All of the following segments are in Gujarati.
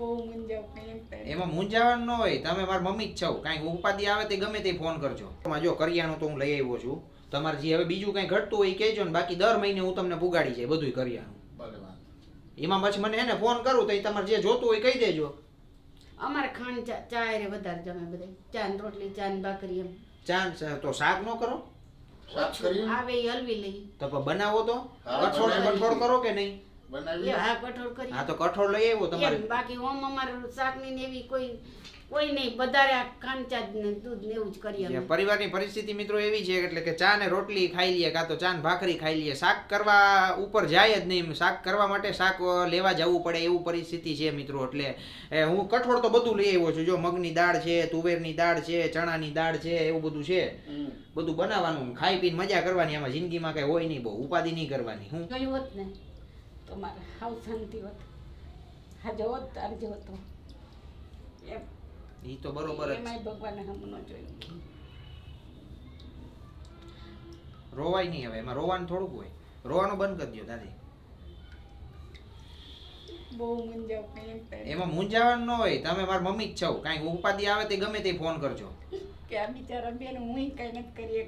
બહુ મૂંઝાવ કઈ એમાં મૂંઝાવાનું ન હોય તમે મારી મમ્મી જ છો. કાંઈ ઉપાધિ આવે તે ગમે તે ફોન કરજો. એમાં જો કરિયાણું તો હું લઈ આવ્યો છું. તમારે જે હવે બીજું કાંઈ ઘટતું હોય કહેજો ને બાકી દર મહિને હું તમને પુગાડી જાય બધું કરિયાણું. એમાં પછી મને એને ફોન કરું તો એ તમારે જે જોતું હોય કહી દેજો. અમારે ખાંડ ચા ચા રે વધારે જમે બધે. ચા ને રોટલી ચા ને ભાખરી એમ. ચા તો શાક ન કરો? શાક કરી આવે એ હલવી લઈ. તો બનાવો તો? કઠોળ કઠોળ કરો કે નહીં? બનાવી હા કઠોળ કરી હા તો કઠોળ લઈ આવ્યો તમારે. બાકી ઓમ અમારે શાકની ને એવી કોઈ કોઈ નહીં વધારે આ ખાંડ ને દૂધ ને એવું જ કરીએ અમે. પરિવારની પરિસ્થિતિ મિત્રો એવી છે એટલે કે ચા ને રોટલી ખાઈ લઈએ કાં તો ચા ને ભાખરી ખાઈ લઈએ શાક કરવા ઉપર જાય જ નહીં. શાક કરવા માટે શાક લેવા જવું પડે એવું પરિસ્થિતિ છે મિત્રો. એટલે હું કઠોળ તો બધું લઈ આવ્યો છું. જો મગની દાળ છે તુવેરની દાળ છે ચણાની દાળ છે એવું બધું છે. બધું બનાવવાનું. ખાઈ પીને મજા કરવાની. આમાં જિંદગીમાં કઈ હોય નહીં બહુ. ઉપાધિ નહીં કરવાની. હું? હોત ને. તો મારે હાવ શાંતિ હોત. હાજો હોત તાર જેવો તો એમ. એ તો બરોબર જ. એમાંય ભગવાને હમનો જોયું. રોવાય નહીં હવે એમાં રોવાનું થોડુંક હોય. રોવાનું બંધ કરી દો દાદી. બહુ મૂંઝાવ કઈ એમાં મૂંઝાવાનું ન હોય તમે મારી મમ્મી જ છો. કાંઈ ઉપાધિ આવે તે ગમે તે ફોન કરજો. કે આ બિચારા બેન હું કઈ નથી કરી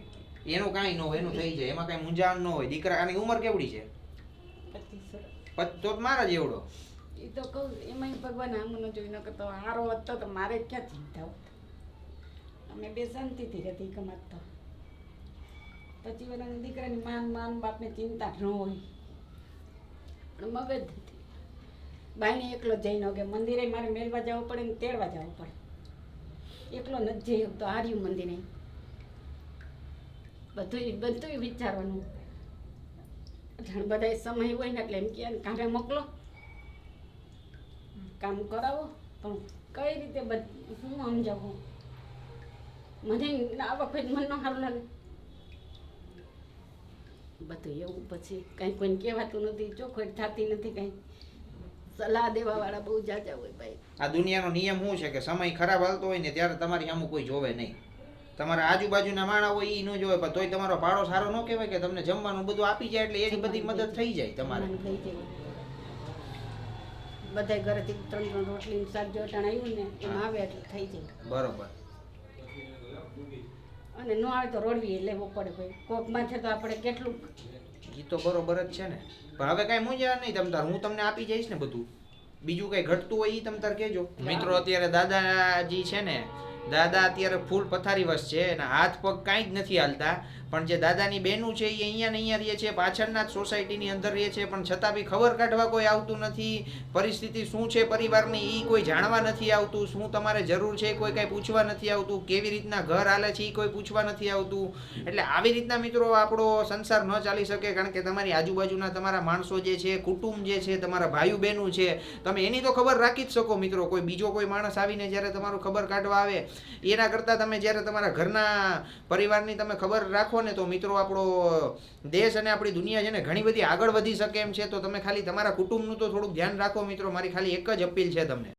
એનું કાંઈ ન હોય એનું થઈ જાય. એમાં કાંઈ મૂંઝાવાનું ન હોય. દીકરા આની ઉંમર કેવડી છે? તો મારા જેવડો. એ તો કહું એમાંય ભગવાન આમ ન જોઈ ન કરતો. હારો હતો તો મારે ક્યાં ચિંતા હોત અમે બે શાંતિથી રહેતી કમાતા પછી વર્ષની દીકરાની માન માન બાપને ચિંતા ન હોય. પણ મગજ નથી. બાઈને એકલો જઈને કે મંદિરે મારે મેળવા જવું પડે ને તેડવા જવું પડે. એકલો નથી જઈ તો હાર્યું મંદિરે. બધું બધું વિચારવાનું. જાણ બધાય સમય હોય ને એટલે એમ કે કાંઠે મોકલો. કામ કરાવો, પણ કઈ રીતે બધ, હું સમજાવું? મને આ વખત મને ન સારું લાગે. બધું એવું પછી કાંઈ કોઈને કહેવાતું નથી, ચોખવટ થતી નથી કાંઈ. સલાહ દેવાવાળા બહુ જાજા હોય ભાઈ. આ દુનિયાનો નિયમ શું છે કે સમય ખરાબ હાલતો હોય ને ત્યારે તમારી આમ કોઈ જોવે નહીં. તમારા આજુબાજુના માણા હોય એ ન જોવે પણ તોય તમારો પાડો સારો ન કહેવાય કે તમને જમવાનું બધું આપી જાય એટલે એની બધી મદદ થઈ જાય તમારે. થઈ જાય. બધા ઘરેથી ત્રણ ત્રણ રોટલી શાક જો આવ્યું ને એમ આવે એટલે થઈ જાય. બરોબર. અને ન આવે તો રોડવી લેવો પડે ભાઈ કોક માથે તો આપણે કેટલું એ તો બરોબર જ છે ને. પણ હવે કાંઈ મૂંઝા નહીં તમ તાર. હું તમને આપી જઈશ ને બધું. બીજું કઈ ઘટતું હોય એ તમ તાર કહેજો. મિત્રો અત્યારે દાદાજી છે ને દાદા અત્યારે ફૂલ પથારી વસ છે અને હાથ પગ કાંઈ જ નથી હાલતા. પણ જે દાદાની બહેનું છે એ અહીંયા ને અહીંયા રહે છે, પાછળના જ સોસાયટીની અંદર રહે છે, પણ છતાં બી ખબર કાઢવા કોઈ આવતું નથી. પરિસ્થિતિ શું છે પરિવારની એ કોઈ જાણવા નથી આવતું. શું તમારે જરૂર છે કોઈ કાંઈ પૂછવા નથી આવતું? કેવી રીતના ઘર હાલે છે એ કોઈ પૂછવા નથી આવતું? એટલે આવી રીતના મિત્રો આપણો સંસાર ન ચાલી શકે કારણ કે તમારી આજુબાજુના તમારા માણસો જે છે, કુટુંબ જે છે, તમારા ભાઈઓ બહેનું છે, તમે એની તો ખબર રાખી જ શકો મિત્રો. કોઈ બીજો કોઈ માણસ આવીને જ્યારે તમારું ખબર કાઢવા આવે એના કરતાં તમે જ્યારે તમારા ઘરના પરિવારની તમે ખબર રાખો ને તો મિત્રો આપણો દેશ અને આપણી દુનિયા છે ને ઘણી બધી આગળ વધી શકે એમ છે, તો તમે ખાલી તમારા કુટુંબનું તો થોડુંક ધ્યાન રાખો મિત્રો, મારી ખાલી એક જ અપીલ છે તમને.